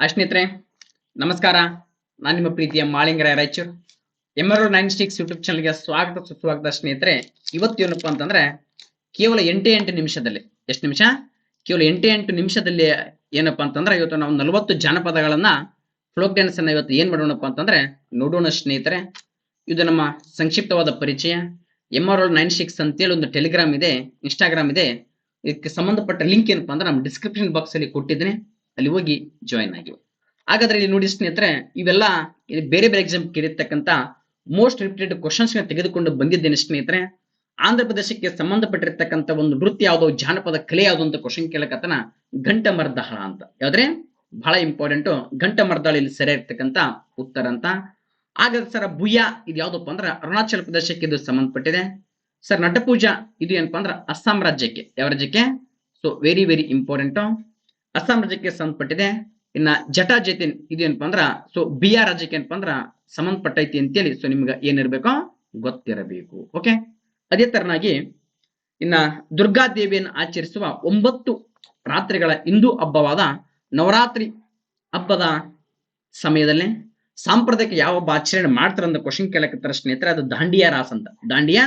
ಆ ಸ್ನೇಹಿತರೆ, ನಮಸ್ಕಾರ. ನಾನು ನಿಮ್ಮ ಪ್ರೀತಿಯ Malingara Raichur. R nine six YouTube ಚಾನಲ್ಗೆ ಸ್ವಾಗತ, ಸುಸ್ವಾಗತ ಸ್ನೇಹಿತರೆ. ಇವತ್ತು ಏನಪ್ಪಾ ಅಂತಂದ್ರೆ, ಕೇವಲ ಎಂಟೇ ಎಂಟು ನಿಮಿಷದಲ್ಲಿ, ಎಷ್ಟು ನಿಮಿಷ? ಕೇವಲ ಎಂಟೇ ಎಂಟು ನಿಮಿಷದಲ್ಲಿ ಏನಪ್ಪಾ ಅಂತಂದ್ರೆ, ಇವತ್ತು ನಾವು ನಲವತ್ತು ಜಾನಪದಗಳನ್ನ ಫ್ಲೋಕ್ ಡ್ಯಾನ್ಸ್ ಅನ್ನ ಇವತ್ತು ಏನ್ ಮಾಡೋಣಪ್ಪ ಅಂತಂದ್ರೆ, ನೋಡೋಣ ಸ್ನೇಹಿತರೆ. ಇದು ನಮ್ಮ ಸಂಕ್ಷಿಪ್ತವಾದ ಪರಿಚಯ. ಎಂ ಆರ್ ನೈನ್ ಸಿಕ್ಸ್ ಅಂತೇಳಿ ಒಂದು ಟೆಲಿಗ್ರಾಮ್ ಇದೆ, ಇನ್ಸ್ಟಾಗ್ರಾಮ್ ಇದೆ. ಇದಕ್ಕೆ ಸಂಬಂಧಪಟ್ಟ ಲಿಂಕ್ ಏನಪ್ಪಾ ಅಂದ್ರೆ, ನಮ್ಮ ಡಿಸ್ಕ್ರಿಪ್ಷನ್ ಬಾಕ್ಸ್ ಅಲ್ಲಿ ಕೊಟ್ಟಿದ್ದೀನಿ. ಅಲ್ಲಿ ಹೋಗಿ ಜಾಯಿನ್ ಆಗಿ ಹಾಗಾದ್ರೆ ಇಲ್ಲಿ ನೋಡಿ ಸ್ನೇಹಿತರೆ, ಇವೆಲ್ಲ ಇಲ್ಲಿ ಬೇರೆ ಬೇರೆ ಎಕ್ಸಾಮ್ ಕೇಳಿರ್ತಕ್ಕಂಥ ಮೋಸ್ಟ್ ರಿಪೀಟೆಡ್ ಕ್ವಶನ್ಸ್ ತೆಗೆದುಕೊಂಡು ಬಂದಿದ್ದೇನೆ ಸ್ನೇಹಿತರೆ. ಆಂಧ್ರ ಪ್ರದೇಶಕ್ಕೆ ಸಂಬಂಧಪಟ್ಟಿರ್ತಕ್ಕಂಥ ಒಂದು ನೃತ್ಯ ಯಾವುದೋ, ಜಾನಪದ ಕಲೆ ಯಾವುದು ಅಂತ ಕ್ವಶನ್ ಕೇಳಕತ್ತನ ಘಂಟ ಮರ್ದಹಳ ಅಂತ. ಯಾವ್ದ್ರೆ? ಬಹಳ ಇಂಪಾರ್ಟೆಂಟ್ ಇಲ್ಲಿ ಸೆರೆ ಇರ್ತಕ್ಕಂಥ ಉತ್ತರ ಅಂತ. ಹಾಗಾದ್ರೆ ಸರ್ ಭುಯ ಇದು ಯಾವ್ದಪ್ಪ ಅಂದ್ರೆ ಅರುಣಾಚಲ ಪ್ರದೇಶಕ್ಕೆ ಇದು ಸಂಬಂಧಪಟ್ಟಿದೆ. ಸರ್ ನಟಪೂಜಾ ಇದು ಏನಪ್ಪಾ ಅಂದ್ರೆ ಅಸ್ಸಾಂ ರಾಜ್ಯಕ್ಕೆ. ಯಾವ ರಾಜ್ಯಕ್ಕೆ? So very very important Assam ರಾಜ್ಯಕ್ಕೆ ಸಂಬಂಧಪಟ್ಟಿದೆ. ಇನ್ನ ಜಟಾ ಜತಿನ್ ಇದೇನಪ್ಪ ಅಂದ್ರ ಸೊ ಬಿಹಾರ್ ರಾಜ್ಯಕ್ಕೆ ಏನಪ್ಪ ಅಂದ್ರ ಸಂಬಂಧಪಟ್ಟೈತಿ ಅಂತೇಳಿ ಸೊ ನಿಮ್ಗೆ ಏನಿರ್ಬೇಕು ಗೊತ್ತಿರಬೇಕು. ಓಕೆ ಅದೇ ತರನಾಗಿ ಇನ್ನ ದುರ್ಗಾ ದೇವಿಯನ್ನು ಆಚರಿಸುವ ಒಂಬತ್ತು ರಾತ್ರಿಗಳ ಹಿಂದೂ ಹಬ್ಬವಾದ ನವರಾತ್ರಿ ಹಬ್ಬದ ಸಮಯದಲ್ಲಿ ಸಾಂಪ್ರದಾಯಿಕ ಯಾವ ಹಬ್ಬ ಆಚರಣೆ ಮಾಡ್ತಾರೆ ಅಂತ ಕ್ವಶನ್ ತರ ಸ್ನೇಹಿತರೆ, ಅದು ದಾಂಡಿಯಾ ರಾಸ್ ಅಂತ. ದಾಂಡಿಯಾ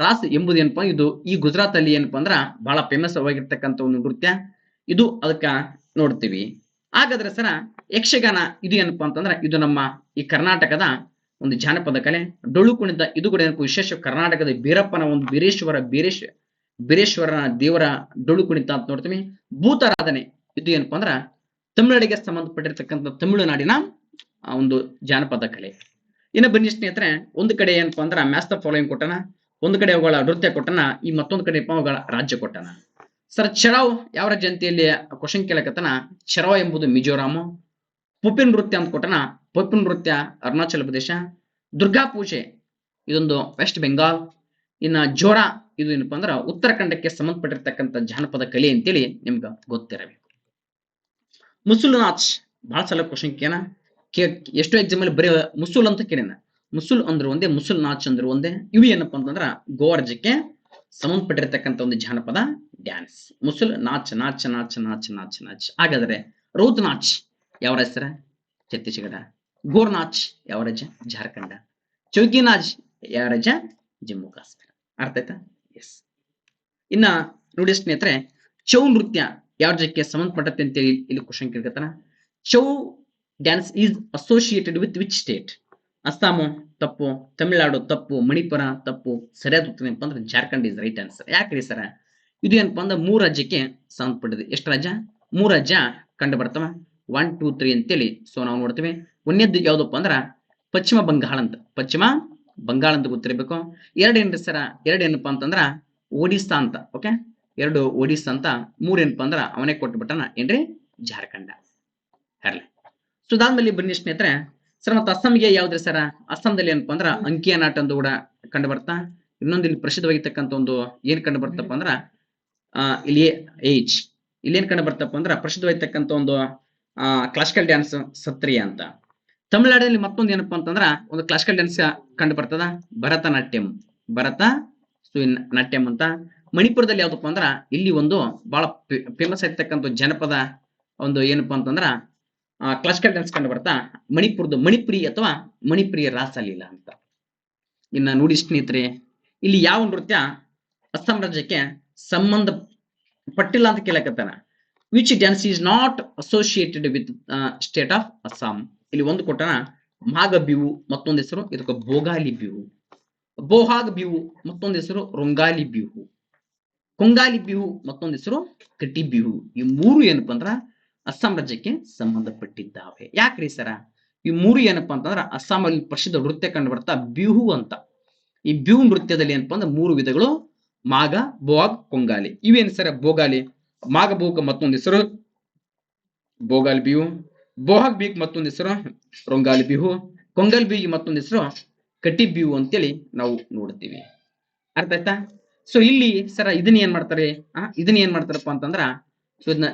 ರಾಸ್ ಎಂಬುದು ಏನಪ್ಪಾ, ಇದು ಈ ಗುಜರಾತ್ ಅಲ್ಲಿ ಏನಪ್ಪಾ ಅಂದ್ರ, ಬಹಳ ಫೇಮಸ್ ಆಗಿರ್ತಕ್ಕಂಥ ಒಂದು ನೃತ್ಯ. ಇದು ಅದಕ್ಕ ನೋಡ್ತೀವಿ. ಹಾಗಾದ್ರೆ ಸರ, ಯಕ್ಷಗಾನ ಇದು ಏನಪ್ಪಾ ಅಂತಂದ್ರೆ, ಇದು ನಮ್ಮ ಈ ಕರ್ನಾಟಕದ ಒಂದು ಜಾನಪದ ಕಲೆ. ಡೊಳ್ಳು ಕುಣಿತ, ಇದು ಕೂಡ ಏನಪ್ಪ ವಿಶೇಷ. ಕರ್ನಾಟಕದ ಬೀರಪ್ಪನ ಒಂದು ಬೀರೇಶ್ವರ ಬೀರೇಶ್, ಬೀರೇಶ್ವರನ ದೇವರ ಡೊಳ್ಳು ಕುಣಿತ ಅಂತ ನೋಡ್ತೀವಿ. ಭೂತಾರಾಧನೆ, ಇದು ಏನಪ್ಪಾ ಅಂದ್ರ ತಮಿಳುನಾಡಿಗೆ ಸಂಬಂಧಪಟ್ಟಿರ್ತಕ್ಕಂಥ ತಮಿಳುನಾಡಿನ ಒಂದು ಜಾನಪದ ಕಲೆ. ಇನ್ನು ಬನ್ನಿ ಸ್ನೇಹಿತರೆ, ಒಂದು ಕಡೆ ಏನಪ್ಪ ಅಂದ್ರೆ ಮ್ಯಾಸ್ತ ಫಾಲೋಯಿಂಗ್ ಕೊಟ್ಟಣ ಒಂದು ಕಡೆ ಅವುಗಳ ನೃತ್ಯ ಕೊಟ್ಟಣ ಈ ಮತ್ತೊಂದು ಕಡೆ ಅವುಗಳ ರಾಜ್ಯ ಕೊಟ್ಟನ. ಸರ್ ಚರಾವ್ ಯಾವ ಜಂತಿಯಲ್ಲಿ ಕ್ವಶನ್ ಕೇಳಕತ್ತನ? ಚರಾವ್ ಎಂಬುದು ಮಿಜೋರಾಮ್ ಪುಪಿನ್ ನೃತ್ಯ ಅಂತ ಕೊಟ್ಟನ? ಪುಪಿನ್ ನೃತ್ಯ, ಅರುಣಾಚಲ ಪ್ರದೇಶ, ದುರ್ಗಾ ಪೂಜೆ, ಇದೊಂದು ವೆಸ್ಟ್ ಬೆಂಗಾಲ್ ಇನ್ನ ಜೋರಾ ಇದು ಏನಪ್ಪ ಅಂದ್ರ ಉತ್ತರಾಖಂಡಕ್ಕೆ ಸಂಬಂಧಪಟ್ಟಿರ್ತಕ್ಕಂಥ ಜಾನಪದ ಕಲೆ ಅಂತೇಳಿ ನಿಮ್ಗೆ ಗೊತ್ತಿರಬೇಕು. ಮುಸುಲ್ ನಾಚ್ ಬಹಳ ಸಲ ಕ್ವಶನ್ ಕೇನ ಎಷ್ಟೋ ಎಕ್ಸಾಮ್ ಅಲ್ಲಿ ಬರೀ ಮುಸುಲ್ ಅಂತ ಕೇಳಿನ ಮುಸುಲ್ ಅಂದ್ರೆ ಒಂದೇ ಮುಸುಲ್ ನಾಚ್ ಅಂದ್ರೆ ಒಂದೇ. ಇವು ಏನಪ್ಪಾ ಅಂತಂದ್ರ ಗೋವಾ ರಾಜ್ಯಕ್ಕೆ ಸಂಬಂಧಪಟ್ಟಿರ್ತಕ್ಕಂಥ ಒಂದು ಜಾನಪದ ಡ್ಯಾನ್ಸ್. ಮುಸುಲ್ ನಾಚ್ ನಾಚ್ ನಾಚ್ ನಾಚ್ ನಾಚ್ ನಾಚ್. ಹಾಗಾದ್ರೆ ರೌತ್ ನಾಚ್ ಯಾವ ಹೆಸರ? ಛತ್ತೀಸ್ಗಢ. ಗೋರ್ ನಾಚ್ ಯಾವ ರಾಜ್ಯ ಜಾರ್ಖಂಡ. ಚೌಕಿ ನಾಚ್ ಯಾವ ರಾಜ್ಯ ಜಮ್ಮು ಕಾಶ್ಮೀರ. ಅರ್ಥ ಆಯ್ತಾ? ಎಸ್ ಇನ್ನ ನೋಡಿ ಸ್ನೇಹಿತರೆ, ಚೌ ನೃತ್ಯ ಯಾವ ರಾಜ್ಯಕ್ಕೆ ಸಂಬಂಧಪಟ್ಟಂತೆ ಅಂತೇಳಿ ಇಲ್ಲಿ question ಕೇಳ್ಕತ್ತಾನ Chhau dance is associated with which state? Assam ತಪ್ಪು, ತಮಿಳ್ನಾಡು ತಪ್ಪು, ಮಣಿಪುರ ತಪ್ಪು. ಸರಿಯಾದ ಉತ್ತರ ಏನಪ್ಪ ಅಂದ್ರೆ ಜಾರ್ಖಂಡ್ ಇಸ್ ರೈಟ್ ಆನ್ಸರ್ ರೀ ಸರ? ಇದು ಏನಪ್ಪ ಅಂದ್ರೆ ಮೂರು ರಾಜ್ಯಕ್ಕೆ ಸಂಬಂಧಪಟ್ಟಿದೆ ಎಷ್ಟು ರಾಜ್ಯ? ಮೂರು ರಾಜ್ಯ ಕಂಡು ಬರ್ತಾವ ಒನ್ ಟೂ ತ್ರೀ ಅಂತೇಳಿ. ಸೊ ನಾವು ನೋಡ್ತೀವಿ. ಒಂದೇದ್ದು ಯಾವ್ದಪ್ಪ ಅಂದ್ರ ಪಶ್ಚಿಮ ಬಂಗಾಳ ಅಂತ. ಪಶ್ಚಿಮ ಬಂಗಾಳ ಅಂತ ಗೊತ್ತಿರಬೇಕು. ಎರಡು ಏನ್ರಿ ಸರ? ಎರಡು ಏನಪ್ಪಾ ಅಂತಂದ್ರ ಒಡಿಸ್ಸಾ ಅಂತ. ಓಕೆ ಎರಡು ಒಡಿಸ್ಸಾ ಅಂತ. ಮೂರ್ ಏನಪ್ಪಾ ಅಂದ್ರ ಅವನೇ ಕೊಟ್ಬಿಟ್ಟನ. ಏನ್ರಿ? ಜಾರ್ಖಂಡ. ಹರ್ಲಿ. ಸೊ ಅದಾದ್ಮೇಲೆ ಬನ್ನಿ ಸ್ನೇಹಿತರೆ ಸರ್ ಮತ್ತೆ ಅಸ್ಸಾಂಗೆ ಯಾವ್ದ್ರಿ ಸರ್ ಅಸ್ಸಾಂದಲ್ಲಿ ಏನಪ್ಪ ಅಂದ್ರ ಅಂಕಿಯ ನಾಟ ಒಂದು ಕೂಡ ಕಂಡು ಬರ್ತಾ ಇನ್ನೊಂದು ಇಲ್ಲಿ ಪ್ರಸಿದ್ಧವಾಗಿರ್ತಕ್ಕಂಥ ಒಂದು ಏನ್ ಕಂಡು ಬರ್ತಪ್ಪ ಅಂದ್ರ ಇಲ್ಲಿ ಏಜ್ ಇಲ್ಲಿ ಏನ್ ಕಂಡು ಬರ್ತಪ್ಪ ಅಂದ್ರ ಪ್ರಸಿದ್ಧವಾಗಿರ್ತಕ್ಕಂಥ ಒಂದು ಕ್ಲಾಸಿಕಲ್ ಡ್ಯಾನ್ಸ್ ಸತ್ರಿಯ ಅಂತ. ತಮಿಳುನಾಡಿನಲ್ಲಿ ಮತ್ತೊಂದು ಏನಪ್ಪಾ ಅಂತಂದ್ರ ಒಂದು ಕ್ಲಾಸಿಕಲ್ ಡ್ಯಾನ್ಸ್ ಕಂಡು ಬರ್ತದ ಭರತನಾಟ್ಯಂ. ಭರತ ನಾಟ್ಯಂ ಅಂತ. ಮಣಿಪುರದಲ್ಲಿ ಯಾವ್ದಪ್ಪ ಅಂದ್ರ ಇಲ್ಲಿ ಒಂದು ಬಹಳ ಫೇಮಸ್ ಆಗಿರ್ತಕ್ಕಂಥ ಜನಪದ ಒಂದು ಏನಪ್ಪಾ ಅಂತಂದ್ರ ಕ್ಲಾಸಿಕಲ್ ಡ್ಯಾನ್ಸ್ ಕಂಡು ಬರ್ತಾ ಮಣಿಪುರದ ಮಣಿಪುರಿ ಅಥವಾ ಮಣಿಪುರಿಯ ರಾಸಲೀಲ ಅಂತ. ಇನ್ನ ನೋಡಿ ಸ್ನೇಹಿತರೆ, ಇಲ್ಲಿ ಯಾವ ನೃತ್ಯ ಅಸ್ಸಾಂ ರಾಜ್ಯಕ್ಕೆ ಸಂಬಂಧ ಪಟ್ಟಿಲ್ಲ ಅಂತ ಕೇಳಕತ್ತಾನ? Which dance is not associated with state of Assam ಇಲ್ಲಿ ಒಂದು ಕೊಟ್ಟನ ಮಾಗ ಬಿವು ಮತ್ತೊಂದು ಹೆಸರು ಇದಕ್ಕೆ ಬೋಗಾಲಿ ಬಿವು ಬೋಹಾಗ್ ಬಿವು ಮತ್ತೊಂದು ಹೆಸರು ರೊಂಗಾಲಿ ಬಿಹು. ಕೊಂಗಾಲಿ ಬಿಹು, ಮತ್ತೊಂದು ಹೆಸರು ಕಟಿ ಬಿಹು ಈ ಮೂರು ಏನಪ್ಪಾ ಅಂದ್ರ ಅಸ್ಸಾಂ ರಾಜ್ಯಕ್ಕೆ ಸಂಬಂಧಪಟ್ಟಿದ್ದಾವೆ. ಯಾಕ್ರಿ ಸರ? ಈ ಮೂರು ಏನಪ್ಪಾ ಅಂತಂದ್ರೆ ಅಸ್ಸಾಮಲ್ಲಿ ಪ್ರಸಿದ್ಧ ನೃತ್ಯ ಕಂಡು ಬರ್ತಾ ಬಿಹು ಅಂತ. ಈ ಬಿಹು ನೃತ್ಯದಲ್ಲಿ ಏನಪ್ಪಾ ಅಂದ್ರೆ ಮೂರು ವಿಧಗಳು ಮಾಗ ಬೋಗ್ ಕೊಂಗಾಲಿ ಇವೇನು ಸರ ಬೋಗಾಲಿ ಮಾಗ ಬೋಗ ಮತ್ತೊಂದು ಹೆಸರು. ಬೋಗಾಲ್ ಬಿಹು ಬೋಹಾಗ್ ಬೀಗ್ ಮತ್ತೊಂದು ಹೆಸರು, ರೊಂಗಾಲಿ ಬಿಹು ಕೊಂಗಲ್ ಬೀಗ್ ಮತ್ತೊಂದು ಹೆಸರು ಕಟಿ ಬಿಹು ಅಂತೇಳಿ ನಾವು ನೋಡ್ತೀವಿ. ಅರ್ಥ ಆಯ್ತಾ? ಸೊ ಇಲ್ಲಿ ಸರ ಇದನ್ನ ಏನ್ ಮಾಡ್ತಾರೆ? ಇದನ್ನ ಏನ್ ಮಾಡ್ತಾರಪ್ಪ ಅಂತಂದ್ರ ಸೊ ಇದನ್ನ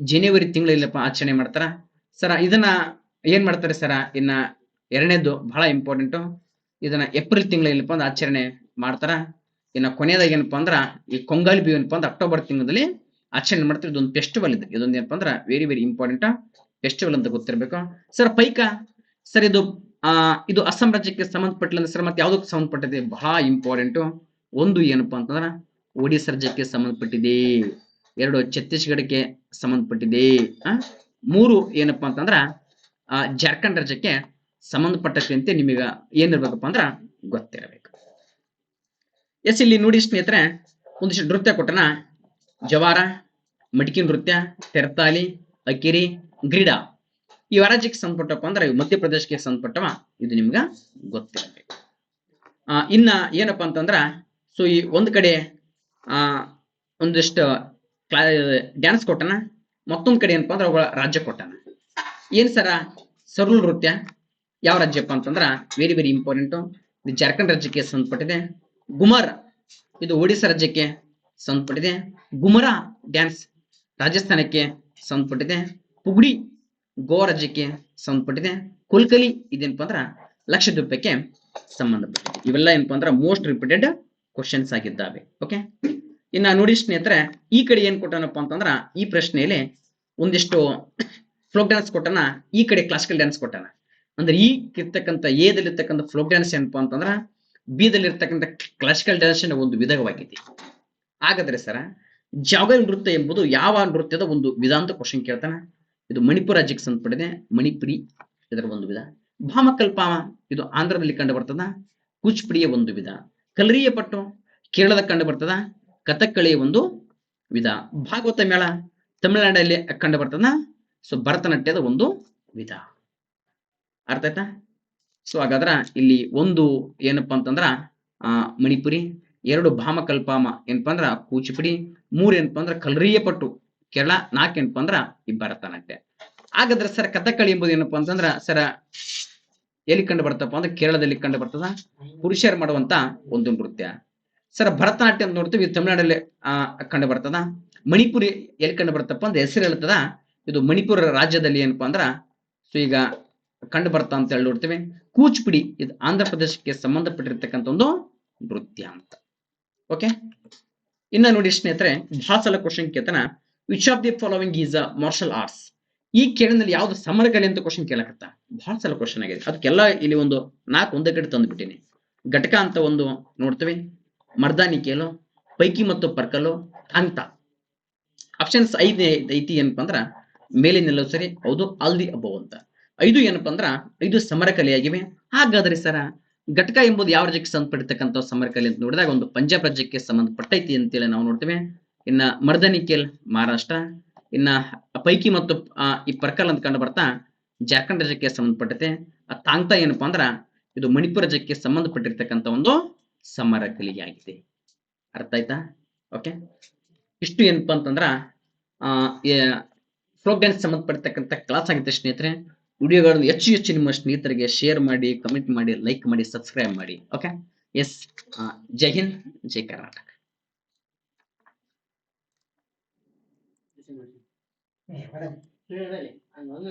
ಜನವರಿ ತಿಂಗಳಲ್ಲಪ್ಪ ಆಚರಣೆ ಮಾಡ್ತಾರ. ಸರ, ಇದನ್ನ ಏನ್ ಮಾಡ್ತಾರೆ ಸರ? ಇನ್ನ ಎರಡನೇದು ಬಹಳ ಇಂಪಾರ್ಟೆಂಟ್ ಇದನ್ನ ಏಪ್ರಿಲ್ ತಿಂಗಳಲ್ಲಪ್ಪ ಅಂದ್ರೆ ಆಚರಣೆ ಮಾಡ್ತಾರ. ಇನ್ನ ಕೊನೆಯದಾಗ ಏನಪ್ಪಾ ಅಂದ್ರ, ಈ ಕೊಂಗಾಲಿ ಬಿ ಏನಪ್ಪಾ ಅಂದ್ರೆ ಅಕ್ಟೋಬರ್ ತಿಂಗಳಲ್ಲಿ ಆಚರಣೆ ಮಾಡ್ತಾರೆ. ಇದೊಂದು ಫೆಸ್ಟಿವಲ್ ಇದೆ. ಇದೊಂದು ಏನಪ್ಪಾ ಅಂದ್ರ ವೆರಿ ವೆರಿ ಇಂಪಾರ್ಟೆಂಟ್ ಫೆಸ್ಟಿವಲ್ ಅಂತ ಗೊತ್ತಿರಬೇಕು. ಸರ್, ಪೈಕ, ಸರ್, ಇದು, ಆ, ಇದು ಅಸ್ಸಾಂ ರಾಜ್ಯಕ್ಕೆ ಸಂಬಂಧಪಟ್ಟಿಲ್ಲ ಸರ್, ಮತ್ತೆ ಯಾವ್ದಕ್ಕೆ ಸಂಬಂಧಪಟ್ಟಿದೆ? ಬಹಳ ಇಂಪಾರ್ಟೆಂಟ್ ಒಂದು ಏನಪ್ಪಾ ಅಂತಂದ್ರ ಒಡಿಶಾ ರಾಜ್ಯಕ್ಕೆ ಸಂಬಂಧಪಟ್ಟಿದೆ. ಎರಡು ಛತ್ತೀಸ್ಗಢಕ್ಕೆ ಸಂಬಂಧಪಟ್ಟಿದೆ. ಮೂರು ಏನಪ್ಪಾ ಅಂತಂದ್ರ, ಆ, ಜಾರ್ಖಂಡ್ ರಾಜ್ಯಕ್ಕೆ ಸಂಬಂಧಪಟ್ಟಂತೆ ನಿಮಗ ಏನಿರ್ಬೇಕಪ್ಪ ಅಂದ್ರ ಗೊತ್ತಿರಬೇಕು. ಎಸ್, ಇಲ್ಲಿ ನೋಡಿ ಸ್ನೇಹಿತರೆ, ಒಂದಿಷ್ಟು ನೃತ್ಯ ಕೊಟ್ಟನ? ಜವಾರ, ಮಡಿಕೆ ನೃತ್ಯ, ತೆರತಾಲಿ, ಅಕಿರಿ, ಗ್ರೀಡಾ. ಈ ರಾಜ್ಯಕ್ಕೆ ಸಂಬಂಧಪಟ್ಟಪ್ಪ ಅಂದ್ರೆ ಮಧ್ಯಪ್ರದೇಶಕ್ಕೆ ಸಂಬಂಧಪಟ್ಟವ, ಇದು ನಿಮ್ಗ ಗೊತ್ತಿರಬೇಕು. ಆ, ಇನ್ನ ಏನಪ್ಪಾ ಅಂತಂದ್ರ, ಸೊ ಈ ಒಂದ್ ಕಡೆ, ಆ, ಒಂದಿಷ್ಟು ಡ್ಯಾನ್ಸ್ ಕೊಟ್ಟನ, ಮತ್ತೊಂದ್ ಕಡೆ ಏನಪ್ಪಾ ಅಂದ್ರೆ ಅವುಗಳ ರಾಜ್ಯ ಕೊಟ್ಟನ. ಏನ್ ಸರ? ಸರಳ ನೃತ್ಯ. ಯಾವ ರಾಜ್ಯಪ್ಪ ಅಂತಂದ್ರ? ವೆರಿ ವೆರಿ ಇಂಪಾರ್ಟೆಂಟ್ ಇದು ಜಾರ್ಖಂಡ್ ರಾಜ್ಯಕ್ಕೆ ಸಂಬಂಧಪಟ್ಟಿದೆ. ಗುಮರ್. ಇದು ಒಡಿಶಾ ರಾಜ್ಯಕ್ಕೆ ಸಂಬಂಧಪಟ್ಟಿದೆ. ಗುಮರಾ ಡ್ಯಾನ್ಸ್ ರಾಜಸ್ಥಾನಕ್ಕೆ ಸಂಬಂಧಪಟ್ಟಿದೆ. ಪುಗ್ಡಿ ಗೋವಾ ರಾಜ್ಯಕ್ಕೆ ಸಂಬಂಧಪಟ್ಟಿದೆ. ಕುಲ್ಕಲಿ ಇದೇನಪ್ಪ ಅಂದ್ರ? ಲಕ್ಷದ್ವೀಪಕ್ಕೆ ಸಂಬಂಧಪಟ್ಟಿದೆ. ಇವೆಲ್ಲ ಏನಪ್ಪಾ ಅಂದ್ರ ಮೋಸ್ಟ್ ರಿಪೀಟೆಡ್ ಕ್ವಶನ್ಸ್ ಆಗಿದ್ದಾವೆ. ಓಕೆ ಇನ್ನ ನೋಡಿ ಸ್ನೇಹಿತರೆ, ಈ ಕಡೆ ಏನ್ ಕೊಟ್ಟನಪ್ಪ ಅಂತಂದ್ರ, ಈ ಪ್ರಶ್ನೆಯಲ್ಲಿ ಒಂದಿಷ್ಟು ಫ್ಲೋಕ್ ಡ್ಯಾನ್ಸ್ ಕೊಟ್ಟನ, ಈ ಕಡೆ ಕ್ಲಾಸಿಕಲ್ ಡ್ಯಾನ್ಸ್ ಕೊಟ್ಟನ. ಅಂದ್ರೆ ಈ ಇರ್ತಕ್ಕಂಥ ಎದಲ್ಲಿರ್ತಕ್ಕಂಥ ಫ್ಲೋಕ್ ಡ್ಯಾನ್ಸ್ ಏನಪ್ಪ ಅಂತಂದ್ರ ಬಿ ದಲ್ಲಿರ್ತಕ್ಕಂಥ ಕ್ಲಾಸಿಕಲ್ ಡ್ಯಾನ್ಸ್ ಒಂದು ವಿಧವಾಗಿದೆ. ಹಾಗಾದ್ರೆ ಸರ ಜಾಗಲ್ ನೃತ್ಯ ಎಂಬುದು ಯಾವ ನೃತ್ಯದ ಒಂದು ವಿಧ ಅಂತ ಕ್ವಶನ್ ಕೇಳ್ತಾನ. ಇದು ಮಣಿಪುರ ರಾಜ್ಯಕ್ಕೆ ಸಂಬಂಧಪಟ್ಟಿದೆ, ಮಣಿಪುರಿ ಇದರ ಒಂದು ವಿಧ. ಭಾಮಕಲ್ಪಾಮ, ಇದು ಆಂಧ್ರದಲ್ಲಿ ಕಂಡು ಬರ್ತದ, ಕೂಚ್ಪುಡಿಯ ಒಂದು ವಿಧ. ಕಲರಿಯ ಪಟ್ಟು ಕೇರಳದ ಕಂಡು ಬರ್ತದ ಕಥಕ್ಕಳಿಯ ಒಂದು ವಿಧ. ಭಾಗವತ ಮೇಳ ತಮಿಳುನಾಡಲ್ಲಿ ಕಂಡು ಬರ್ತದ. ಸೊ ಭರತನಾಟ್ಯದ ಒಂದು ವಿಧ. ಅರ್ಥ ಆಯ್ತಾ? ಸೊ ಹಾಗಾದ್ರ ಇಲ್ಲಿ ಒಂದು ಏನಪ್ಪಾ ಅಂತಂದ್ರ ಆ ಮಣಿಪುರಿ ಎರಡು ಭಾಮಕಲ್ಪಾಮ ಏನಪ್ಪಾ ಅಂದ್ರ ಕೂಚಿಪುಡಿ ಮೂರ್ ಏನಪ್ಪಾ ಅಂದ್ರ ಕಲರಿಯ ಪಟ್ಟು ಕೇರಳ ನಾಲ್ಕು ಏನಪ್ಪಾ ಅಂದ್ರ ಈ ಭರತನಾಟ್ಯ. ಹಾಗಾದ್ರೆ ಸರ್ ಕಥಕ್ಕಳಿ ಎಂಬುದು ಏನಪ್ಪಾ ಅಂತಂದ್ರ ಸರ ಎಲ್ಲಿ ಕಂಡು ಬರ್ತಪ್ಪ ಅಂದ್ರೆ ಕೇರಳದಲ್ಲಿ ಕಂಡು ಬರ್ತದ? ಪುರುಷರು ಮಾಡುವಂತ ಒಂದು ನೃತ್ಯ. ಸರ್, ಭರತನಾಟ್ಯ ಅಂತ ನೋಡ್ತೀವಿ, ಇದು ತಮಿಳುನಾಡಲ್ಲಿ, ಆ, ಕಂಡು ಬರ್ತದ. ಮಣಿಪುರಿ ಎಲ್ಲಿ ಕಂಡು ಬರ್ತಪ್ಪ ಅಂದ್ರೆ ಹೆಸರು ಹೇಳ್ತದ. ಇದು ಮಣಿಪುರ ರಾಜ್ಯದಲ್ಲಿ ಏನಪ್ಪಾ ಅಂದ್ರ, ಸೊ ಈಗ ಕಂಡು ಬರ್ತಾ ಅಂತ ಹೇಳಿ ನೋಡ್ತೇವೆ. ಕೂಚಿಪುಡಿ, ಇದು ಆಂಧ್ರ ಪ್ರದೇಶಕ್ಕೆ ಸಂಬಂಧಪಟ್ಟಿರ್ತಕ್ಕಂಥ ಒಂದು ನೃತ್ಯ ಅಂತ. ಓಕೆ? ಇನ್ನ ನೋಡಿ ಸ್ನೇಹಿತರೆ ಭಾಸಲ ಸಲ question ಕೇತನ which of the following is a martial arts ಈ ಕೇಳಿನಲ್ಲಿ ಯಾವ್ದು ಸಮರಕಲೆ ಅಂತ ಕ್ವಶನ್ ಕೇಳಕತ್ತ? ಬಹಳ ಸಲ ಕ್ವಶನ್ ಆಗಿದೆ. ಅದಕ್ಕೆಲ್ಲ ಇಲ್ಲಿ ಒಂದು ನಾಲ್ಕು ಒಂದೇ ಕಡೆ ತಂದ್ಬಿಟ್ಟಿನಿ. ಘಟಕ ಅಂತ ಒಂದು ನೋಡ್ತೀವಿ. ಮರ್ದಾನಿ ಕೇಳು, ಪೈಕಿ ಮತ್ತು ಪರ್ಕಲು ಅಂತ. ಆಪ್ಷನ್ಸ್ ಐದು ಐತಿ ಏನಪ್ಪಾ ಅಂದ್ರ ಮೇಲಿನೆಲ್ಲೂ ಸರಿ, ಹೌದು ಆಲ್ದಿ ಅಬೌವ್ ಅಂತ. ಐದು ಏನಪ್ಪಾ ಅಂದ್ರ ಐದು ಸಮರಕಲೆಯಾಗಿವೆ. ಹಾಗಾದ್ರೆ ಸರ, ಘಟಕ ಎಂಬುದು ಯಾವ ರಾಜ್ಯಕ್ಕೆ ಸಂಬಂಧಪಟ್ಟಿರ್ತಕ್ಕಂಥ ಸಮರಕಲೆ ಅಂತ ನೋಡಿದಾಗ ಒಂದು ಪಂಜಾಬ್ ರಾಜ್ಯಕ್ಕೆ ಸಂಬಂಧಪಟ್ಟೈತಿ ಅಂತೇಳಿ ನಾವು ನೋಡ್ತೇವೆ. ಇನ್ನ ಮರ್ದನಿಕೇಲ್ ಮಹಾರಾಷ್ಟ್ರ. ಇನ್ನ ಪೈಕಿ ಮತ್ತು ಈ ಪರ್ಕಲ್ ಅಂತ ಕಂಡು ಬರ್ತಾ, ಜಾರ್ಖಂಡ್ ರಾಜ್ಯಕ್ಕೆ ಸಂಬಂಧಪಟ್ಟತೆ. ಆ ತಾಂಗ್ತಾ ಏನಪ್ಪಾ ಅಂದ್ರ ಇದು ಮಣಿಪುರ ರಾಜ್ಯಕ್ಕೆ ಸಂಬಂಧಪಟ್ಟಿರ್ತಕ್ಕಂಥ ಒಂದು ಸಮರ ಕಲಿಯಾಗಿದೆ. ಅರ್ಥ ಆಯ್ತಾ? ಓಕೆ ಇಷ್ಟು ಏನಪ್ಪ ಅಂತಂದ್ರ ಪ್ರೋಗ್ರಾಮ್ ಸಂಬಂಧಪಟ್ಟಿರ್ತಕ್ಕಂಥ ಕ್ಲಾಸ್ ಆಗಿದೆ ಸ್ನೇಹಿತರೆ, ವಿಡಿಯೋಗಳನ್ನು ಹೆಚ್ಚು ಹೆಚ್ಚು ನಿಮ್ಮ ಸ್ನೇಹಿತರಿಗೆ ಶೇರ್ ಮಾಡಿ ಕಮೆಂಟ್ ಮಾಡಿ ಲೈಕ್ ಮಾಡಿ ಸಬ್ಸ್ಕ್ರೈಬ್ ಮಾಡಿ. Okay yes Jai Hind, Jai Karnataka. ಹಂಗೊಂದು